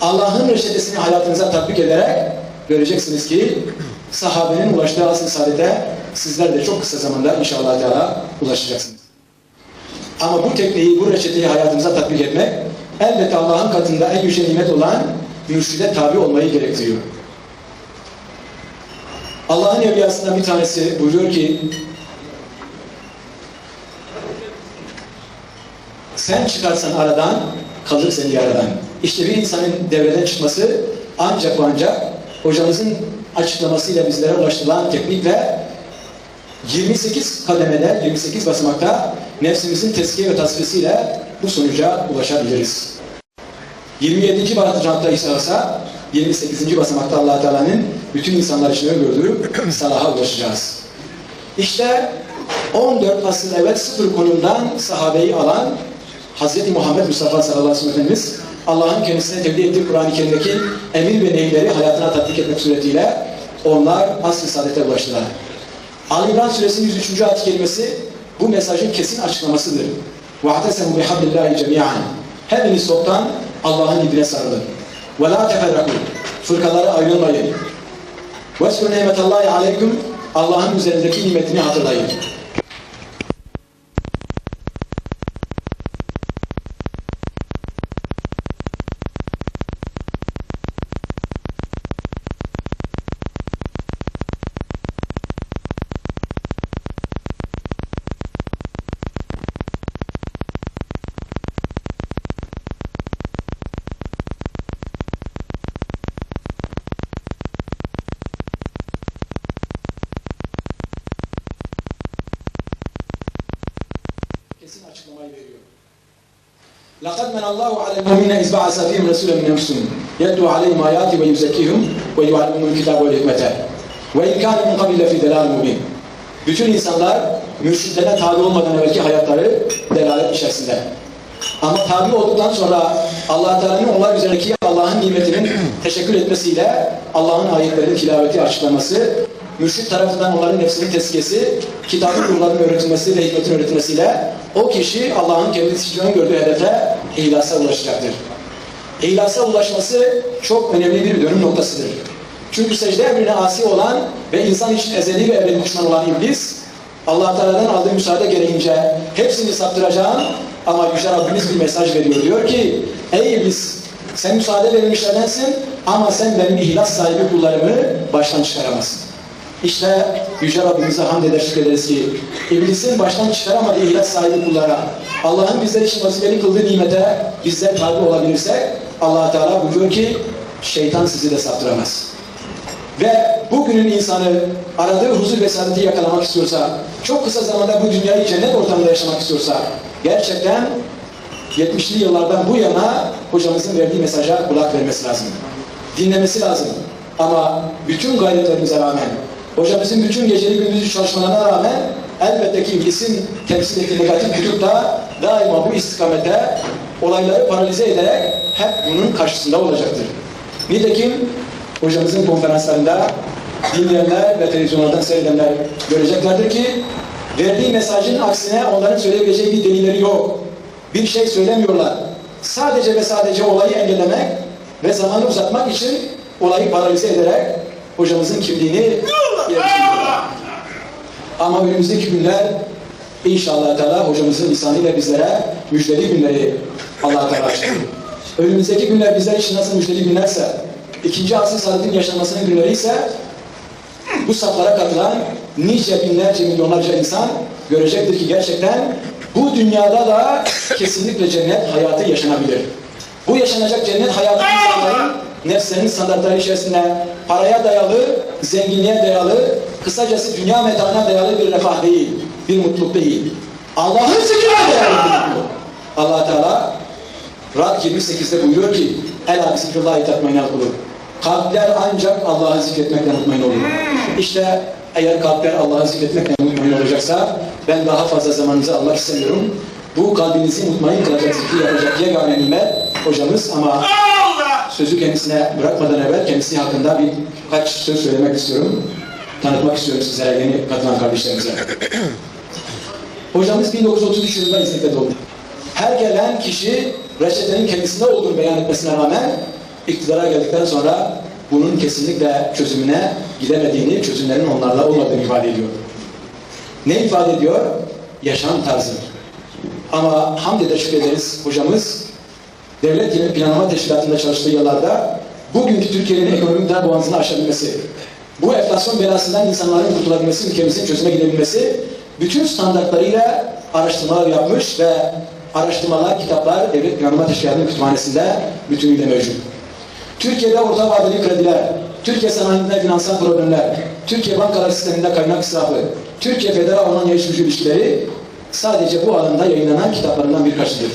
Allah'ın reçetesini hayatınıza tatbik ederek göreceksiniz ki sahabenin ulaştığı asıl saadete sizler de çok kısa zamanda inşallah Teala ulaşacaksınız. Ama bu tekniği, bu reçeteyi hayatımıza tatbik etmek elbette Allah'ın katında en yüce nimet olan mürşide tabi olmayı gerektiriyor. Allah'ın evliyasından bir tanesi buyuruyor ki sen çıkarsan aradan kalır seni yaradan. İşte bir insanın devreden çıkması ancak ancak hocamızın açıklamasıyla bizlere ulaştırılan teknik ve 28 kademede, 28 basamakta nefsimizin teskiye ve tasfiyesiyle bu sonuca ulaşabiliriz. 27. basamakta ise olsa 28. basamakta allah Teala'nın bütün insanlar için öngördüğü salaha ulaşacağız. İşte 14 asıl evvel sıfır konumdan sahabeyi alan Hz. Muhammed Mustafa sallallahu aleyhi ve sellemiz Allah'ın kendisine tebliğ ettiği Kur'an-ı Kerim'deki emir ve nehirleri hayatına tatbik etmek suretiyle onlar asr-ı saadete ulaştılar. Ali İmran suresinin 103. ayet kelimesi bu mesajın kesin açıklamasıdır. وَاَعْتَسَمُوا بِحَبِّ اللّٰهِ جَمِيعًا Hepiniz toptan Allah'ın ipine sarılın. وَلَا تَفَرَّقُوا Fırkalara ayrılmayın. وَاسْكُرْ نِعْمَةَ اللّٰهِ عَلَيْكُمْ Allah'ın üzerindeki nimetini hatırlayın. kesin açıklamayı veriyor. لَقَدْ مَنَ اللّٰهُ عَلَى الْمُؤْمِنَ اِذْ بَعَثَ فِيهِمْ رَسُولًا مِنْ أَنْفُسِهِمْ يَتْلُو عَلَيْهِمْ آيَاتِهِ وَيُزَكِّيهِمْ وَيُعَلِّمُهُمُ الْكِتَابَ وَالْحِكْمَةَ وَاِنْ كَانَ مِنْ قَبْلِ لَفِي دَلَالٍ مُبِينٍ Bütün insanlar mürşidlere tabi olmadan evvelki hayatları delalet içerisinde. Ama tabi olduktan sonra allah Teala'nın onlar üzerindeki Allah'ın nimetinin teşekkür etmesiyle Allah'ın ayetlerinin tilaveti açıklaması, mürşid tarafından onların nefsinin tezkiyesi, kitabın ruhlarının öğretilmesi ve hikmetin öğretilmesiyle o kişi Allah'ın kendisi için gördüğü hedefe ihlasa ulaşacaktır. İhlasa ulaşması çok önemli bir dönüm noktasıdır. Çünkü secde emrine asi olan ve insan için ezeli ve ebedi düşman olan iblis, allah Teala'dan aldığı müsaade gereğince hepsini saptıracağım ama Yüce Rabbimiz bir mesaj veriyor. Diyor ki, ey iblis sen müsaade verilmişlerdensin ama sen benim ihlas sahibi kullarımı baştan çıkaramazsın. İşte Yüce Rabbimize hamd eder şükrederiz ki iblisin baştan çıkaramadığı ihlas sahibi kullara Allah'ın bizler için vazifeli kıldığı nimete bizler tabi olabilirsek allah Teala buyuruyor ki şeytan sizi de saptıramaz. Ve bugünün insanı aradığı huzur ve saadeti yakalamak istiyorsa, çok kısa zamanda bu dünyayı cennet ortamında yaşamak istiyorsa, gerçekten 70'li yıllardan bu yana hocamızın verdiği mesaja kulak vermesi lazım. Dinlemesi lazım. Ama bütün gayretlerimize rağmen, hocamızın bütün geceli gündüzlü çalışmalarına rağmen elbette ki iblisin temsil ettiği negatif tutup da daima bu istikamete olayları paralize ederek hep bunun karşısında olacaktır. Nitekim hocamızın konferanslarında dinleyenler ve televizyonlardan seyredenler göreceklerdir ki verdiği mesajın aksine onların söyleyebileceği bir delilleri yok. Bir şey söylemiyorlar. Sadece ve sadece olayı engellemek ve zamanı uzatmak için olayı paralize ederek hocamızın kimliğini yerleştiriyorlar. Ama önümüzdeki günler inşallah Teala hocamızın lisanıyla bizlere müjdeli günleri Allah Teala. Önümüzdeki günler bizler için nasıl müjdeli günlerse, ikinci asıl saadetin yaşanmasının günleri ise bu saflara katılan nice binlerce milyonlarca insan görecektir ki gerçekten bu dünyada da kesinlikle cennet hayatı yaşanabilir. Bu yaşanacak cennet hayatı insanların nefslerinin standartları içerisinde paraya dayalı, zenginliğe dayalı, kısacası dünya metaına dayalı bir refah değil, bir mutluluk değil. Allah'ın zikrine dayalı bir mutluluk. allah Teala Rad 28'de buyuruyor ki Ela bismillahi tatmainal kulub. Kalpler ancak Allah'ı zikretmekle mutmain olur. İşte eğer kalpler Allah'ı zikretmekle mutmain olacaksa ben daha fazla zamanınızı almak istemiyorum. Bu kalbinizi mutmain kılacak zikri yapacak yegane nimet hocamız ama sözü kendisine bırakmadan evvel kendisi hakkında birkaç söz söylemek istiyorum. Tanıtmak istiyorum sizlere yeni katılan kardeşlerimize. Hocamız 1933 yılında İznik'te doğdu. Her gelen kişi reçetenin kendisinde olduğunu beyan etmesine rağmen iktidara geldikten sonra bunun kesinlikle çözümüne gidemediğini, çözümlerin onlarla olmadığını ifade ediyor. Ne ifade ediyor? Yaşam tarzı. Ama hamd eder şükrederiz hocamız devlet yeni planlama teşkilatında çalıştığı yıllarda bugünkü Türkiye'nin ekonomik dar boğazını aşabilmesi, bu enflasyon belasından insanların kurtulabilmesi, ülkemizin çözüme gidebilmesi bütün standartlarıyla araştırmalar yapmış ve araştırmalar, kitaplar Devlet Planlama Teşkilatı'nın kütüphanesinde bütünüyle mevcut. Türkiye'de orta vadeli krediler, Türkiye sanayinde finansal problemler, Türkiye bankalar sisteminde kaynak israfı, Türkiye Federal Almanya İş Gücü ilişkileri sadece bu alanda yayınlanan kitaplarından birkaçıdır.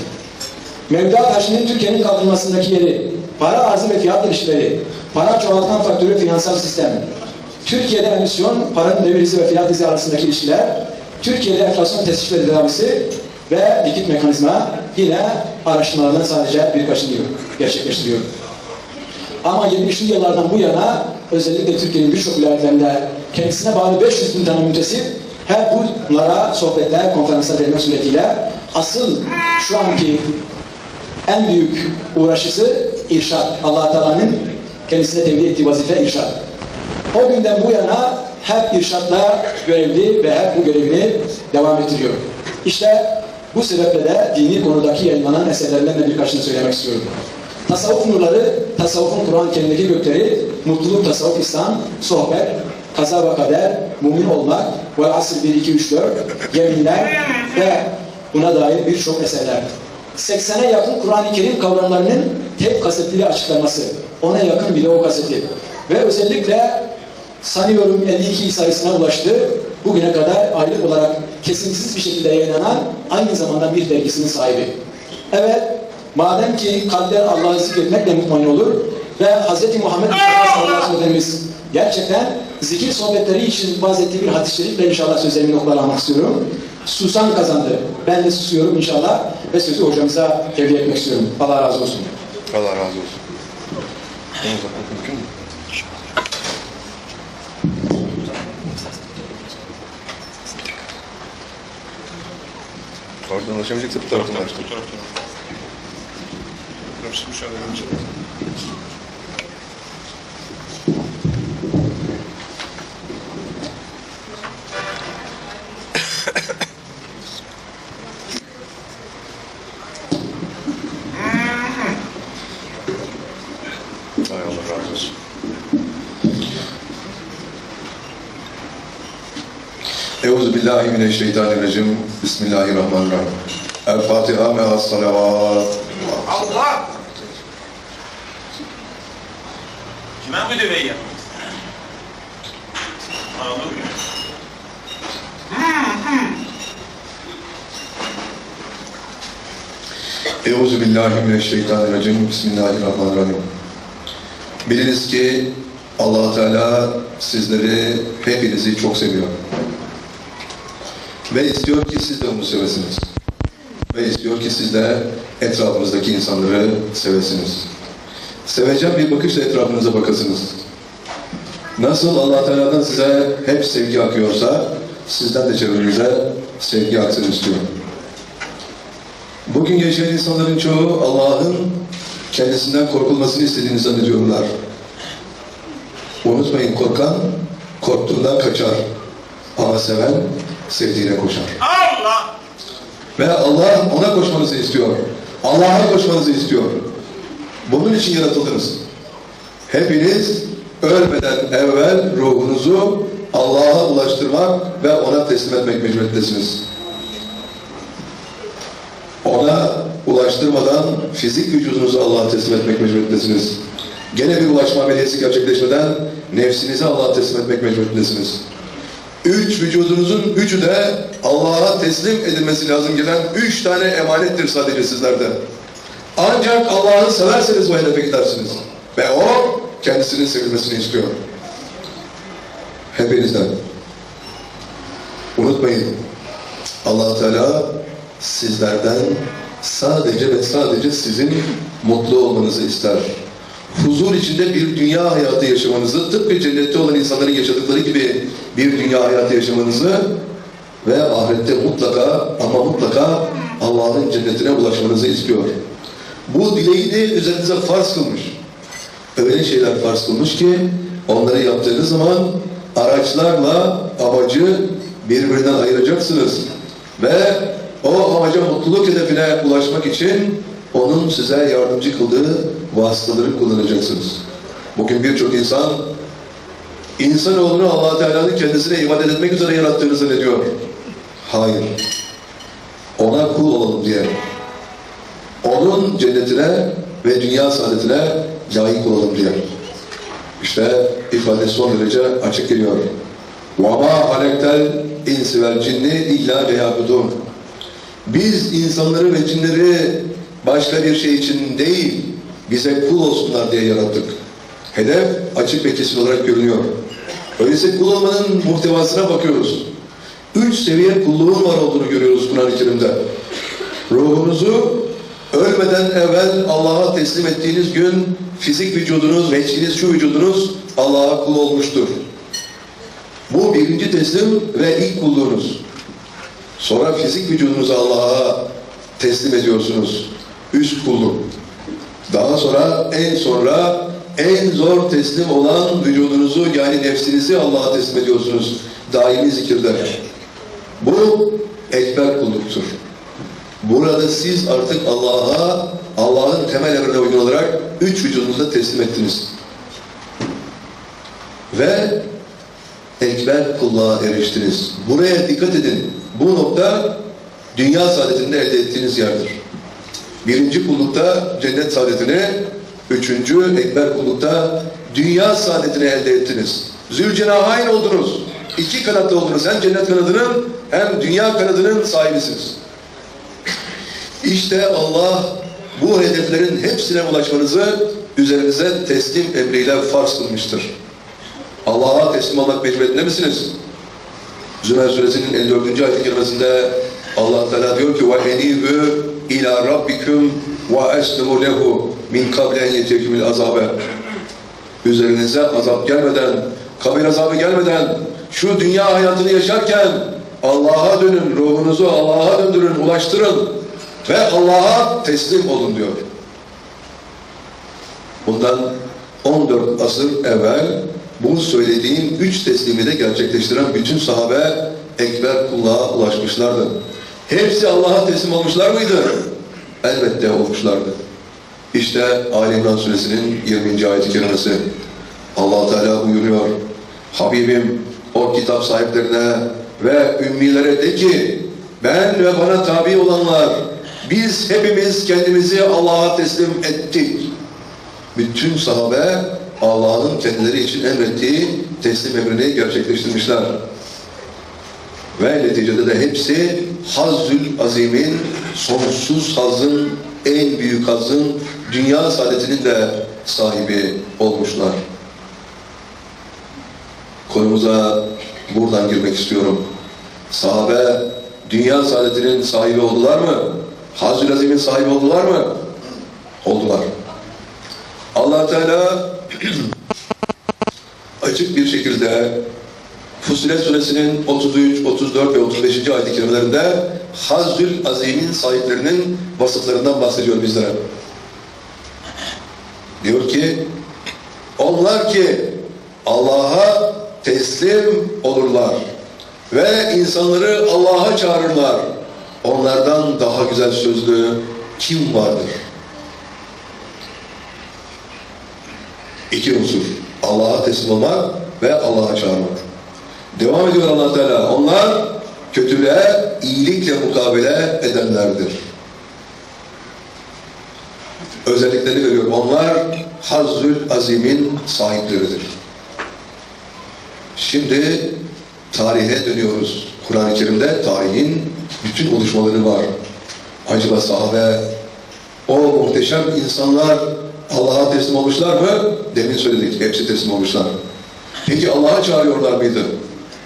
Mevduat hacminin Türkiye'nin kaldırılmasındaki yeri, para arzı ve fiyat ilişkileri, para çoğaltan faktörü finansal sistem, Türkiye'de emisyon, paranın devir izi ve fiyat izi arasındaki ilişkiler, Türkiye'de enflasyon tescil ve tedavisi ve likit mekanizma yine araştırmalardan sadece birkaçını gerçekleştiriyor. Ama 70'li yıllardan bu yana özellikle Türkiye'nin birçok vilayetlerinde kendisine bağlı 500 bin tane müntesip hep bunlara sohbetler, konferanslar vermek suretiyle asıl şu anki en büyük uğraşısı irşat. allah Teala'nın kendisine tevdi ettiği vazife irşat. O günden bu yana hep irşatla görevli ve hep bu görevini devam ettiriyor. İşte bu sebeple de dini konudaki yayınlanan eserlerinden de birkaçını söylemek istiyorum. Tasavvuf nurları, tasavvufun Kur'an kendindeki gökleri, mutluluk, tasavvuf, İslam, sohbet, kaza ve kader, mumin olmak, ve asr 1, 2, 3, 4, yeminler ve buna dair birçok eserler. 80'e yakın Kur'an-ı Kerim kavramlarının tek kasetli açıklaması. Ona yakın video kaseti. Ve özellikle sanıyorum 52 sayısına ulaştı. Bugüne kadar aylık olarak kesintisiz bir şekilde yayınlanan aynı zamanda bir dergisinin sahibi. Evet, madem ki kalpler Allah'ı zikretmekle mutmain olur ve Hz. Muhammed Mustafa gerçekten zikir sohbetleri için vaz ettiği bir hadis-i şerifle inşallah sözlerimi noktalanmak istiyorum. Susan kazandı. Ben de susuyorum inşallah ve sözü hocamıza tevdi etmek istiyorum. Allah razı olsun. Allah razı olsun. Bunu uzatmak mümkün mü? Oradan ulaşamayacaksa bu taraftan açtım. Hay Allah razı olsun. Euzu billahi mineşşeytanirracim. Bismillahirrahmanirrahim. El Fatiha ve salavat. Allah! Kime bu düveyi ya? Hallelujah. Euzu billahi mineşşeytanirracim. Bismillahirrahmanirrahim. Biliniz ki allah Teala sizleri, hepinizi çok seviyor. Ve istiyor ki siz de onu sevesiniz. Ve istiyor ki siz de etrafınızdaki insanları sevesiniz. Seveceğim bir bakışla etrafınıza bakasınız. Nasıl allah Teala'dan size hep sevgi akıyorsa, sizden de çevrenize sevgi aksın istiyor. Bugün yaşayan insanların çoğu Allah'ın kendisinden korkulmasını istediğini zannediyorlar. Unutmayın korkan korktuğundan kaçar. Ama seven sevdiğine koşar. Allah! Ve Allah ona koşmanızı istiyor. Allah'a koşmanızı istiyor. Bunun için yaratıldınız. Hepiniz ölmeden evvel ruhunuzu Allah'a ulaştırmak ve ona teslim etmek mecburiyettesiniz. Ona ulaştırmadan fizik vücudunuzu Allah'a teslim etmek mecburiyettesiniz. Gene bir ulaşma ameliyesi gerçekleşmeden nefsinizi Allah'a teslim etmek mecburiyettesiniz. Üç vücudunuzun üçü de Allah'a teslim edilmesi lazım gelen üç tane emanettir sadece sizlerde. Ancak Allah'ı severseniz o hedefe gidersiniz. Ve o kendisinin sevilmesini istiyor. Hepinizden. Unutmayın. allah Teala sizlerden sadece ve sadece sizin mutlu olmanızı ister. Huzur içinde bir dünya hayatı yaşamanızı, tıpkı cennette olan insanların yaşadıkları gibi bir dünya hayatı yaşamanızı ve ahirette mutlaka ama mutlaka Allah'ın cennetine ulaşmanızı istiyor. Bu dileği de üzerinize farz kılmış. öyle şeyler farz kılmış ki onları yaptığınız zaman araçlarla amacı birbirinden ayıracaksınız. Ve o amaca mutluluk hedefine ulaşmak için onun size yardımcı kıldığı vasıtaları kullanacaksınız. Bugün birçok insan insanoğlunu allah Teala'nın kendisine ibadet etmek üzere yarattığını zannediyor. Hayır. Ona kul olalım diye. Onun cennetine ve dünya saadetine layık olalım diye. İşte ifade son derece açık geliyor. وَمَا عَلَكْتَ الْاِنْسِ وَالْجِنِّ اِلَّا لِيَابُدُونَ Biz insanları ve cinleri başka bir şey için değil, bize kul olsunlar diye yarattık. Hedef açık ve kesin olarak görünüyor. Öyleyse kul olmanın muhtevasına bakıyoruz. Üç seviye kulluğun var olduğunu görüyoruz Kur'an-ı Kerim'de. Ruhunuzu ölmeden evvel Allah'a teslim ettiğiniz gün fizik vücudunuz, veçhiniz şu vücudunuz Allah'a kul olmuştur. Bu birinci teslim ve ilk kulluğunuz. Sonra fizik vücudunuzu Allah'a teslim ediyorsunuz. Üst kulluk. Daha sonra en sonra en zor teslim olan vücudunuzu yani nefsinizi Allah'a teslim ediyorsunuz. Daimi zikirde. Bu ekber kulluktur. Burada siz artık Allah'a, Allah'ın temel emrine uygun olarak üç vücudunuzu teslim ettiniz. Ve ekber kulluğa eriştiniz. Buraya dikkat edin. Bu nokta dünya saadetinde elde ettiğiniz yerdir. Birinci kullukta cennet saadetini, üçüncü ekber kullukta dünya saadetini elde ettiniz. Zülcenahayn oldunuz. İki kanatlı oldunuz. Hem cennet kanadının hem dünya kanadının sahibisiniz. İşte Allah bu hedeflerin hepsine ulaşmanızı üzerinize teslim emriyle farz kılmıştır. Allah'a teslim olmak mecburiyetinde misiniz? Zümer suresinin 54. ayet-i kerimesinde Allah Teala diyor ki وَاَنِيبُ ila rabbikum ve eslimu lehu min kable en yetekümül azabe. Üzerinize azap gelmeden, kabir azabı gelmeden, şu dünya hayatını yaşarken Allah'a dönün, ruhunuzu Allah'a döndürün, ulaştırın ve Allah'a teslim olun diyor. Bundan 14 asır evvel bu söylediğim üç teslimi de gerçekleştiren bütün sahabe ekber kulluğa ulaşmışlardı. Hepsi Allah'a teslim olmuşlar mıydı? Elbette olmuşlardı. İşte Ali İmran suresinin 20. ayet-i kerimesi. allah Teala buyuruyor. Habibim o kitap sahiplerine ve ümmilere de ki ben ve bana tabi olanlar biz hepimiz kendimizi Allah'a teslim ettik. Bütün sahabe Allah'ın kendileri için emrettiği teslim emrini gerçekleştirmişler. Ve neticede de hepsi Hazzül Azim'in sonsuz hazın, en büyük hazın, dünya saadetinin de sahibi olmuşlar. Konumuza buradan girmek istiyorum. Sahabe dünya saadetinin sahibi oldular mı? Hazzül Azim'in sahibi oldular mı? Oldular. allah Teala açık bir şekilde Fusilet suresinin 33, 34 ve 35. ayet-i kerimelerinde Hazzül Azim'in sahiplerinin vasıflarından bahsediyor bizlere. Diyor ki onlar ki Allah'a teslim olurlar ve insanları Allah'a çağırırlar. Onlardan daha güzel sözlü kim vardır? İki unsur. Allah'a teslim olmak ve Allah'a çağırmak. Devam ediyor allah Teala. Onlar kötülüğe iyilikle mukabele edenlerdir. Özelliklerini veriyor. Onlar Hazzül Azim'in sahipleridir. Şimdi tarihe dönüyoruz. Kur'an-ı Kerim'de tarihin bütün oluşmaları var. Acaba sahabe, o muhteşem insanlar Allah'a teslim olmuşlar mı? Demin söyledik, hepsi teslim olmuşlar. Peki Allah'a çağırıyorlar mıydı?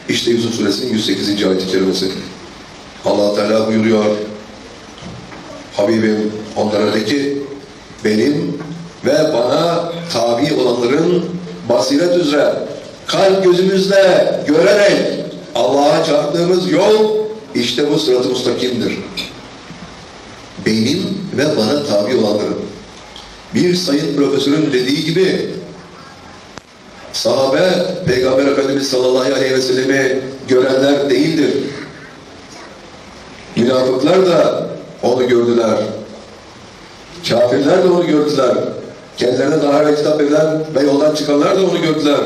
İşte Yusuf Suresinin 108. ayet-i kerimesi. allah Teala buyuruyor. Habibim onlara de ki benim ve bana tabi olanların basiret üzere kalp gözümüzle görerek Allah'a çağırdığımız yol işte bu sırat-ı mustakimdir. Benim ve bana tabi olanların Bir sayın profesörün dediği gibi sahabe Peygamber Efendimiz sallallahu aleyhi ve sellemi görenler değildir. Münafıklar da onu gördüler. Kafirler de onu gördüler. Kendilerine daha evvel kitap verilen ve yoldan çıkanlar da onu gördüler.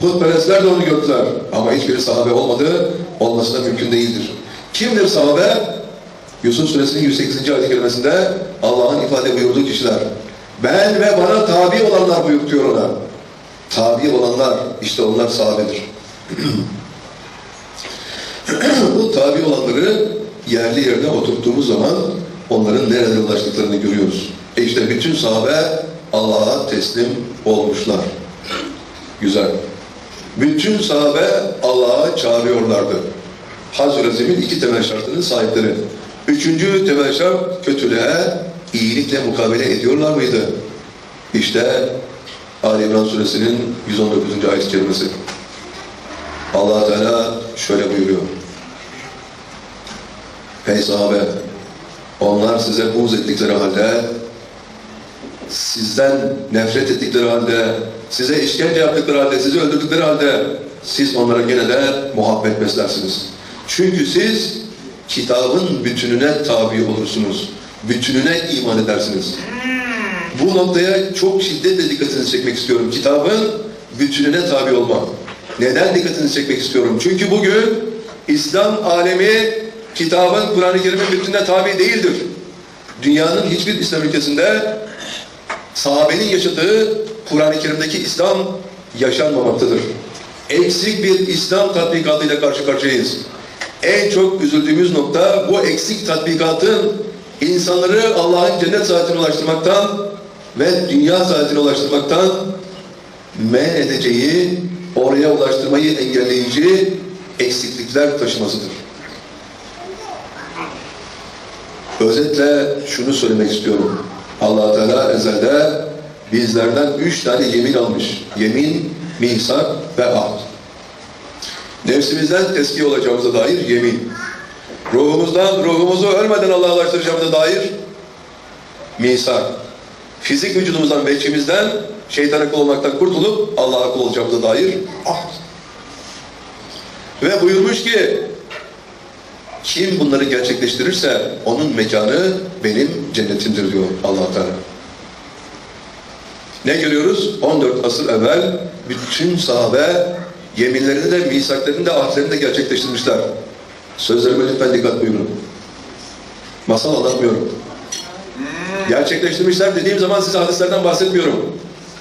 Putperestler de onu gördüler. Ama hiçbiri sahabe olmadı, olması da mümkün değildir. Kimdir sahabe? Yusuf Suresinin 108. ayet-i kerimesinde Allah'ın ifade buyurduğu kişiler. Ben ve bana tabi olanlar buyurtuyor ona. Tabi olanlar, işte onlar sahabedir. Bu tabi olanları yerli yerine oturttuğumuz zaman onların nerelere ulaştıklarını görüyoruz. E işte bütün sahabe Allah'a teslim olmuşlar. Güzel. Bütün sahabe Allah'a çağırıyorlardı. Azim'in iki temel şartının sahipleri. Üçüncü temel şart kötülüğe iyilikle mukabele ediyorlar mıydı? İşte Ali İmran suresinin 119. ayet-i kerimesi. allah Teala şöyle buyuruyor. Ey sahabe! Onlar size buğz ettikleri halde, sizden nefret ettikleri halde, size işkence yaptıkları halde, sizi öldürdükleri halde, siz onlara gene de muhabbet beslersiniz. Çünkü siz kitabın bütününe tabi olursunuz. Bütününe iman edersiniz. Bu noktaya çok şiddetle dikkatinizi çekmek istiyorum. Kitabın bütününe tabi olmak. Neden dikkatinizi çekmek istiyorum? Çünkü bugün İslam alemi kitabın Kur'an-ı Kerim'in bütününe tabi değildir. Dünyanın hiçbir İslam ülkesinde sahabenin yaşadığı Kur'an-ı Kerim'deki İslam yaşanmamaktadır. Eksik bir İslam tatbikatıyla karşı karşıyayız. En çok üzüldüğümüz nokta bu eksik tatbikatın insanları Allah'ın cennet saatine ulaştırmaktan ve dünya saatine ulaştırmaktan men edeceği, oraya ulaştırmayı engelleyici eksiklikler taşımasıdır. Özetle şunu söylemek istiyorum. allah Teala ezelde bizlerden üç tane yemin almış. Yemin, misak ve ahd. Nefsimizden teskiye olacağımıza dair yemin. Ruhumuzdan, ruhumuzu ölmeden Allah'a ulaştıracağımıza dair misak. Fizik vücudumuzdan ve şeytana kul olmaktan kurtulup Allah'a kul olacağımıza dair ahd. Ve buyurmuş ki kim bunları gerçekleştirirse onun mekanı benim cennetimdir diyor allah Teala. Ne görüyoruz? 14 asır evvel bütün sahabe yeminlerini de, misaklarını da, ahdlerini de gerçekleştirmişler. Sözlerime lütfen dikkat buyurun. Masal anlatmıyorum. Gerçekleştirmişler dediğim zaman size hadislerden bahsetmiyorum.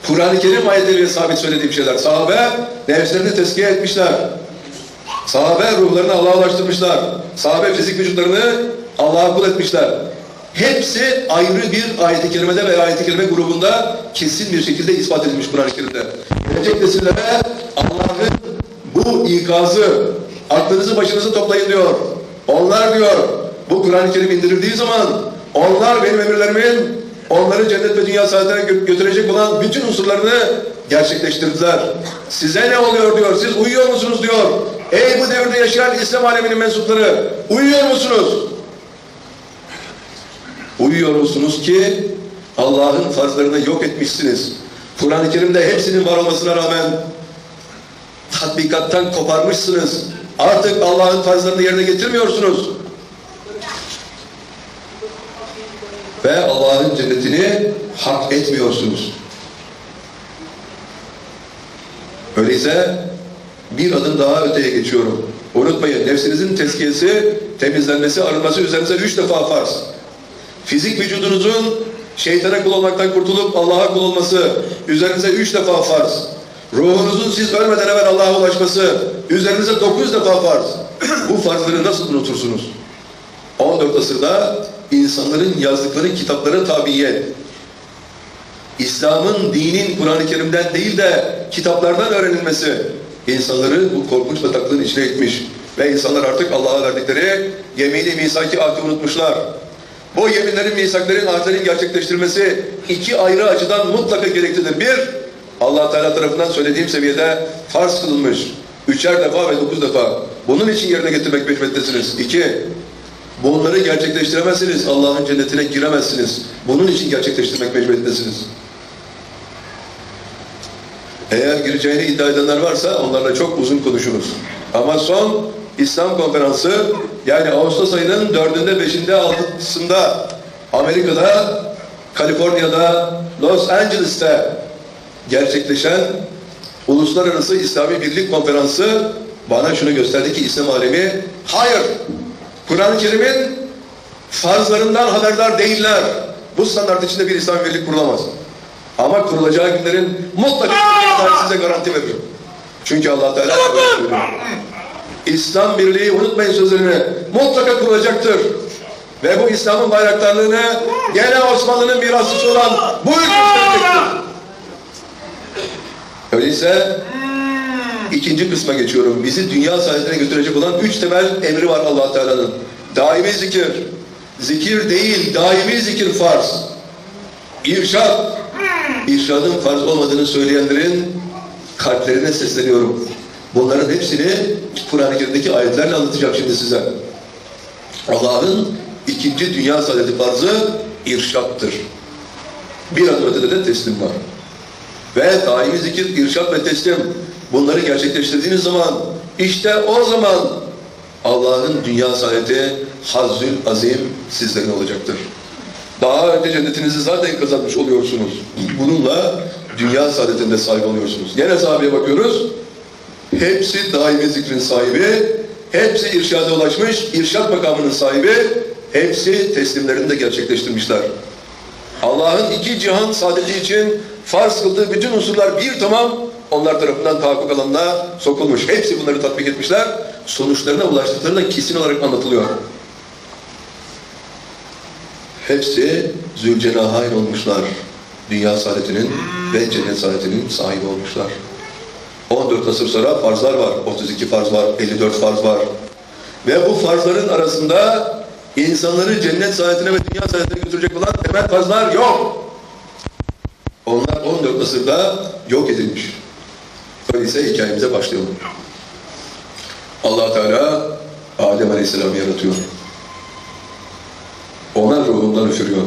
Kur'an-ı Kerim ayetleriyle sabit söylediğim şeyler. Sahabe nefslerini tezkiye etmişler. Sahabe ruhlarını Allah'a ulaştırmışlar. Sahabe fizik vücutlarını Allah'a kul etmişler. Hepsi ayrı bir ayet-i kerimede veya ayet-i kerime grubunda kesin bir şekilde ispat edilmiş Kur'an-ı Kerim'de. Gelecek nesillere Allah'ın bu ikazı, aklınızı başınızı toplayın diyor. Onlar diyor, bu Kur'an-ı Kerim indirildiği zaman onlar benim emirlerimin onları cennet ve dünya saadetine gö- götürecek olan bütün unsurlarını gerçekleştirdiler. Size ne oluyor diyor, siz uyuyor musunuz diyor. Ey bu devirde yaşayan İslam aleminin mensupları, uyuyor musunuz? Uyuyor musunuz ki Allah'ın farzlarını yok etmişsiniz. Kur'an-ı Kerim'de hepsinin var olmasına rağmen tatbikattan koparmışsınız. Artık Allah'ın farzlarını yerine getirmiyorsunuz. Ve Allah'ın cennetini hak etmiyorsunuz. Öyleyse bir adım daha öteye geçiyorum. Unutmayın nefsinizin tezkiyesi, temizlenmesi, arınması üzerinize üç defa farz. Fizik vücudunuzun şeytana kul olmaktan kurtulup Allah'a kul olması üzerinize üç defa farz. Ruhunuzun siz ölmeden evvel Allah'a ulaşması üzerinize dokuz defa farz. Bu farzları nasıl unutursunuz? 14 asırda insanların yazdıkları kitaplara tabiyet, İslam'ın, dinin Kur'an-ı Kerim'den değil de kitaplardan öğrenilmesi insanları bu korkunç bataklığın içine itmiş. Ve insanlar artık Allah'a verdikleri yemini, misaki ahdi unutmuşlar. Bu yeminlerin, misakların, ahdlerin gerçekleştirilmesi iki ayrı açıdan mutlaka gereklidir. Bir, allah Teala tarafından söylediğim seviyede farz kılınmış. Üçer defa ve dokuz defa. Bunun için yerine getirmek mecburiyettesiniz. İki, bunları gerçekleştiremezsiniz. Allah'ın cennetine giremezsiniz. Bunun için gerçekleştirmek mecburiyettesiniz. Eğer gireceğini iddia edenler varsa onlarla çok uzun konuşuruz. Ama son İslam konferansı yani Ağustos ayının dördünde, beşinde, altısında Amerika'da, Kaliforniya'da, Los Angeles'te gerçekleşen Uluslararası İslami Birlik Konferansı bana şunu gösterdi ki İslam alemi hayır Kur'an-ı Kerim'in farzlarından haberdar değiller. Bu standart içinde bir İslam birlik kurulamaz. Ama kurulacağı günlerin mutlaka size garanti veririm. Çünkü Allah Teala söylüyor. İslam birliği unutmayın sözlerini mutlaka kurulacaktır. Ve bu İslam'ın bayraktarlığını gene Osmanlı'nın mirasçısı olan bu ülke. Öyleyse ikinci kısma geçiyorum. Bizi dünya saadetine götürecek olan üç temel emri var allah Teala'nın. Daimi zikir. Zikir değil, daimi zikir farz. İrşad. İrşadın farz olmadığını söyleyenlerin kalplerine sesleniyorum. Bunların hepsini Kur'an-ı Kerim'deki ayetlerle anlatacağım şimdi size. Allah'ın ikinci dünya saadeti farzı irşattır. Bir adım ötede de teslim var. Ve daimi zikir, irşat ve teslim bunları gerçekleştirdiğiniz zaman işte o zaman Allah'ın dünya saadeti hazzül azim sizlerin olacaktır. Daha önce cennetinizi zaten kazanmış oluyorsunuz. Bununla dünya saadetinde sahip oluyorsunuz. Gene sahabeye bakıyoruz. Hepsi daimi zikrin sahibi, hepsi irşada ulaşmış, irşat makamının sahibi, hepsi teslimlerini de gerçekleştirmişler. Allah'ın iki cihan saadeti için farz kıldığı bütün unsurlar bir tamam onlar tarafından tahakkuk alanına sokulmuş. Hepsi bunları tatbik etmişler. Sonuçlarına ulaştıkları da kesin olarak anlatılıyor. Hepsi Zülcenahayn olmuşlar. Dünya saadetinin ve cennet saadetinin sahibi olmuşlar. 14 asır sonra farzlar var. 32 farz var, 54 farz var. Ve bu farzların arasında insanları cennet saadetine ve dünya saadetine götürecek olan temel farzlar yok. Onlar 14 asırda yok edilmiş. Öyleyse hikayemize başlayalım. allah Teala Adem Aleyhisselam'ı yaratıyor. Ona ruhundan üfürüyor.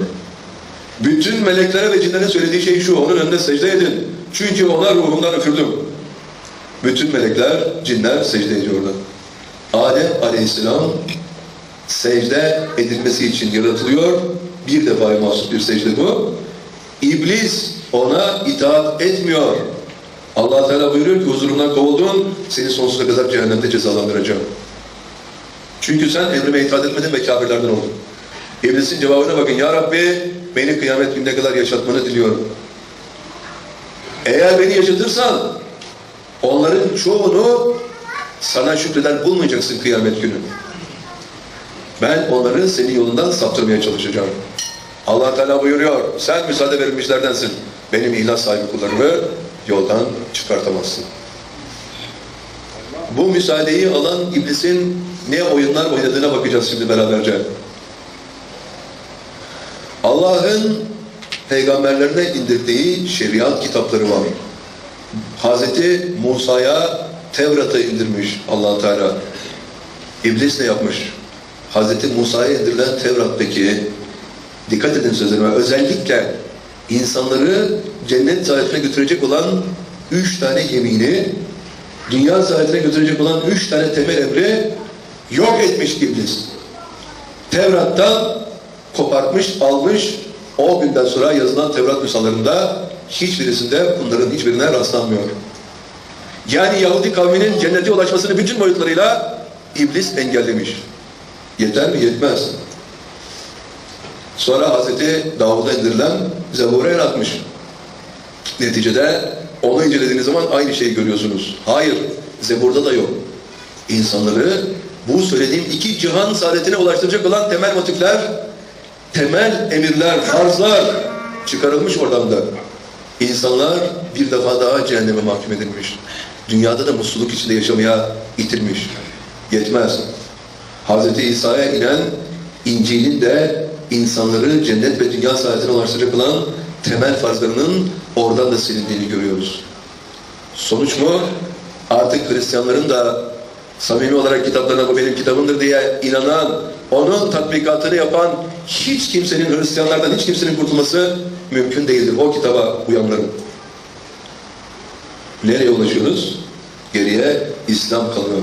Bütün meleklere ve cinlere söylediği şey şu, onun önünde secde edin. Çünkü ona ruhumdan üfürdüm. Bütün melekler, cinler secde ediyordu. Adem Aleyhisselam secde edilmesi için yaratılıyor. Bir defa mahsus bir secde bu. İblis ona itaat etmiyor. Allah Teala buyuruyor ki huzurumdan kovuldun, seni sonsuza kadar cehennemde cezalandıracağım. Çünkü sen emrime itaat etmedin ve kafirlerden oldun. İblisin cevabına bakın. Ya Rabbi beni kıyamet gününe kadar yaşatmanı diliyorum. Eğer beni yaşatırsan onların çoğunu sana şükreden bulmayacaksın kıyamet günü. Ben onları senin yolundan saptırmaya çalışacağım. Allah Teala buyuruyor. Sen müsaade verilmişlerdensin. Benim ihlas sahibi kullarımı yoldan çıkartamazsın. Bu müsaadeyi alan iblisin ne oyunlar oynadığına bakacağız şimdi beraberce. Allah'ın peygamberlerine indirdiği şeriat kitapları var. Hazreti Musa'ya Tevrat'ı indirmiş allah Teala. İblis ne yapmış? Hazreti Musa'ya indirilen Tevrat'taki dikkat edin sözlerime özellikle insanları cennet saadetine götürecek olan üç tane yemini dünya saadetine götürecek olan üç tane temel emri yok etmiş iblis. Tevrat'tan kopartmış, almış. O günden sonra yazılan Tevrat misallarında hiçbirisinde bunların hiçbirine rastlanmıyor. Yani Yahudi kavminin cennete ulaşmasını bütün boyutlarıyla iblis engellemiş. Yeter mi? Yetmez. Sonra Hazreti Davud'a indirilen Zebur'a el atmış. Neticede onu incelediğiniz zaman aynı şeyi görüyorsunuz. Hayır, Zebur'da da yok. İnsanları bu söylediğim iki cihan saadetine ulaştıracak olan temel motifler, temel emirler, farzlar çıkarılmış oradan da. İnsanlar bir defa daha cehenneme mahkum edilmiş. Dünyada da mutluluk içinde yaşamaya itilmiş. Yetmez. Hz. İsa'ya inen İncil'in de insanları cennet ve dünya saadetine ulaştıracak olan temel farzlarının oradan da silindiğini görüyoruz. Sonuç mu? Artık Hristiyanların da samimi olarak kitaplarına bu benim kitabımdır diye inanan, onun tatbikatını yapan hiç kimsenin Hristiyanlardan hiç kimsenin kurtulması mümkün değildir. O kitaba uyanların. Nereye ulaşıyoruz? Geriye İslam kalıyor.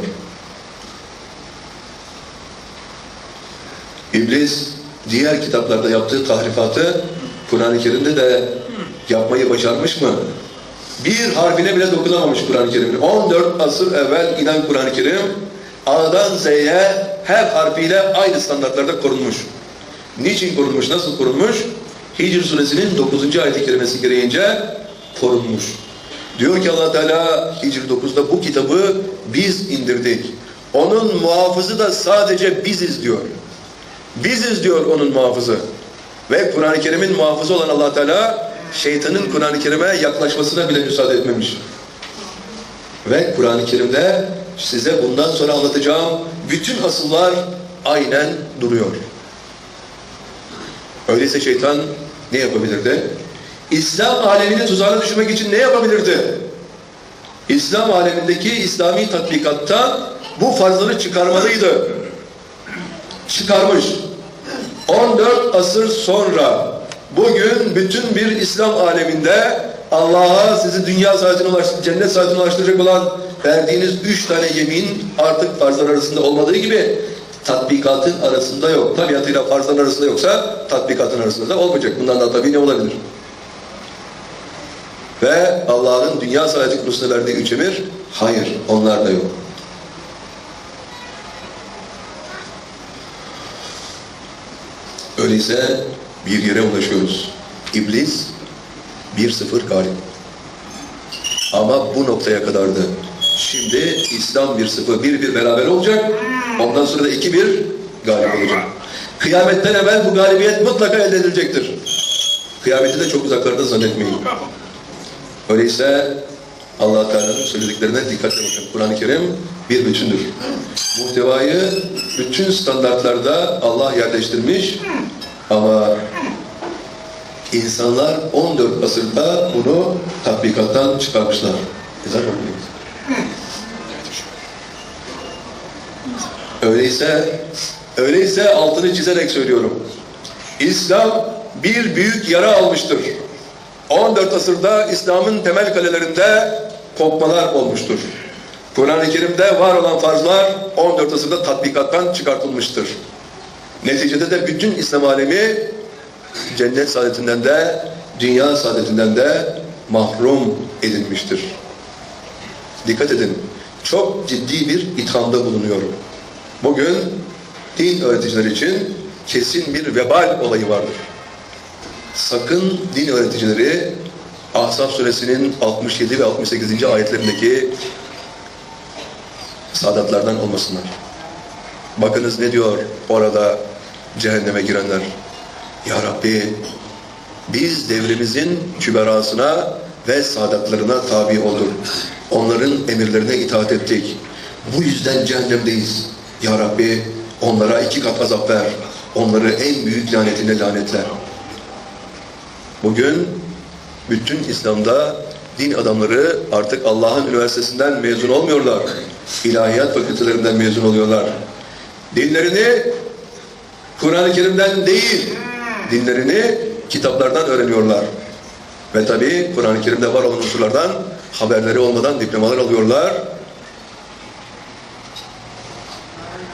İblis diğer kitaplarda yaptığı tahrifatı Kur'an-ı Kerim'de de yapmayı başarmış mı? Bir harfine bile dokunamamış Kur'an-ı Kerim'in. 14 asır evvel inen Kur'an-ı Kerim A'dan Z'ye her harfiyle aynı standartlarda korunmuş. Niçin korunmuş, nasıl korunmuş? Hicr suresinin 9. ayet-i kerimesi gereğince korunmuş. Diyor ki allah Teala Hicr 9'da bu kitabı biz indirdik. Onun muhafızı da sadece biziz diyor. Biziz diyor onun muhafızı. Ve Kur'an-ı Kerim'in muhafızı olan allah Teala şeytanın Kur'an-ı Kerim'e yaklaşmasına bile müsaade etmemiş. Ve Kur'an-ı Kerim'de size bundan sonra anlatacağım bütün asıllar aynen duruyor. Öyleyse şeytan ne yapabilirdi? İslam alemini tuzağına düşürmek için ne yapabilirdi? İslam alemindeki İslami tatbikatta bu farzları çıkarmalıydı. Çıkarmış. 14 asır sonra bugün bütün bir İslam aleminde Allah'a sizi dünya saadetine ulaştıracak, cennet saadetine ulaştıracak olan verdiğiniz üç tane yemin artık farzlar arasında olmadığı gibi tatbikatın arasında yok. Tabiatıyla farzlar arasında yoksa tatbikatın arasında da olmayacak. Bundan da tabii ne olabilir? Ve Allah'ın dünya saadeti konusunda verdiği üç emir, hayır onlar da yok. Öyleyse bir yere ulaşıyoruz. İblis 1-0 galip. Ama bu noktaya kadardı. Şimdi İslam 1-0, 1-1 beraber olacak. Ondan sonra da 2-1 galip olacak. Kıyametten evvel bu galibiyet mutlaka elde edilecektir. Kıyameti de çok uzaklarda zannetmeyin. Öyleyse allah Teala'nın söylediklerine dikkatle bakın. Kur'an-ı Kerim bir bütündür. Muhtevayı bütün standartlarda Allah yerleştirmiş ama insanlar 14 asırda bunu tatbikattan çıkarmışlar. Öyleyse öyleyse altını çizerek söylüyorum. İslam bir büyük yara almıştır. 14 asırda İslam'ın temel kalelerinde kopmalar olmuştur. Kur'an-ı Kerim'de var olan farzlar 14 asırda tatbikattan çıkartılmıştır. Neticede de bütün İslam alemi cennet saadetinden de dünya saadetinden de mahrum edilmiştir. Dikkat edin. Çok ciddi bir ithamda bulunuyorum. Bugün din öğreticileri için kesin bir vebal olayı vardır. Sakın din öğreticileri Ahzab suresinin 67 ve 68. ayetlerindeki sadatlardan olmasınlar. Bakınız ne diyor orada cehenneme girenler. Ya Rabbi biz devrimizin küberasına ve sadatlarına tabi olduk. Onların emirlerine itaat ettik. Bu yüzden cehennemdeyiz. Ya Rabbi onlara iki kat azap ver. Onları en büyük lanetine lanetle. Bugün bütün İslam'da din adamları artık Allah'ın üniversitesinden mezun olmuyorlar. İlahiyat fakültelerinden mezun oluyorlar. Dinlerini Kur'an-ı Kerim'den değil, dinlerini kitaplardan öğreniyorlar. Ve tabi Kur'an-ı Kerim'de var olan unsurlardan haberleri olmadan diplomalar alıyorlar.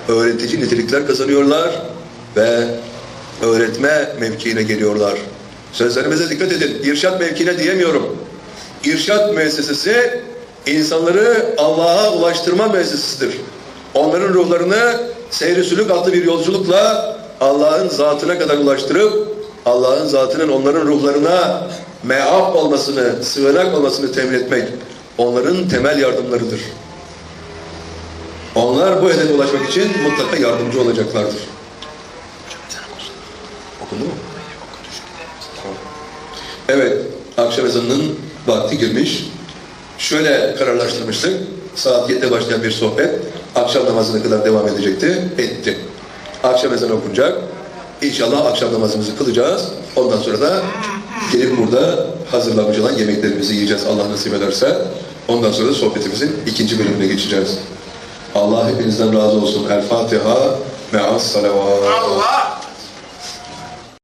Öğretici nitelikler kazanıyorlar ve öğretme mevkiine geliyorlar. Sözlerimize dikkat edin. İrşat mevkine diyemiyorum. İrşat müessesesi insanları Allah'a ulaştırma müessesesidir. Onların ruhlarını seyri sülük adlı bir yolculukla Allah'ın zatına kadar ulaştırıp Allah'ın zatının onların ruhlarına meab olmasını, sığınak olmasını temin etmek onların temel yardımlarıdır. Onlar bu hedefe ulaşmak için mutlaka yardımcı olacaklardır. Okundu mu? Evet, akşam ezanının vakti girmiş. Şöyle kararlaştırmıştık. Saat 7'de başlayan bir sohbet akşam namazına kadar devam edecekti. Etti. Akşam ezanı okunacak. İnşallah akşam namazımızı kılacağız. Ondan sonra da gelip burada hazırlanmış olan yemeklerimizi yiyeceğiz Allah nasip ederse. Ondan sonra da sohbetimizin ikinci bölümüne geçeceğiz. Allah hepinizden razı olsun. El Fatiha me'as salavat. Allah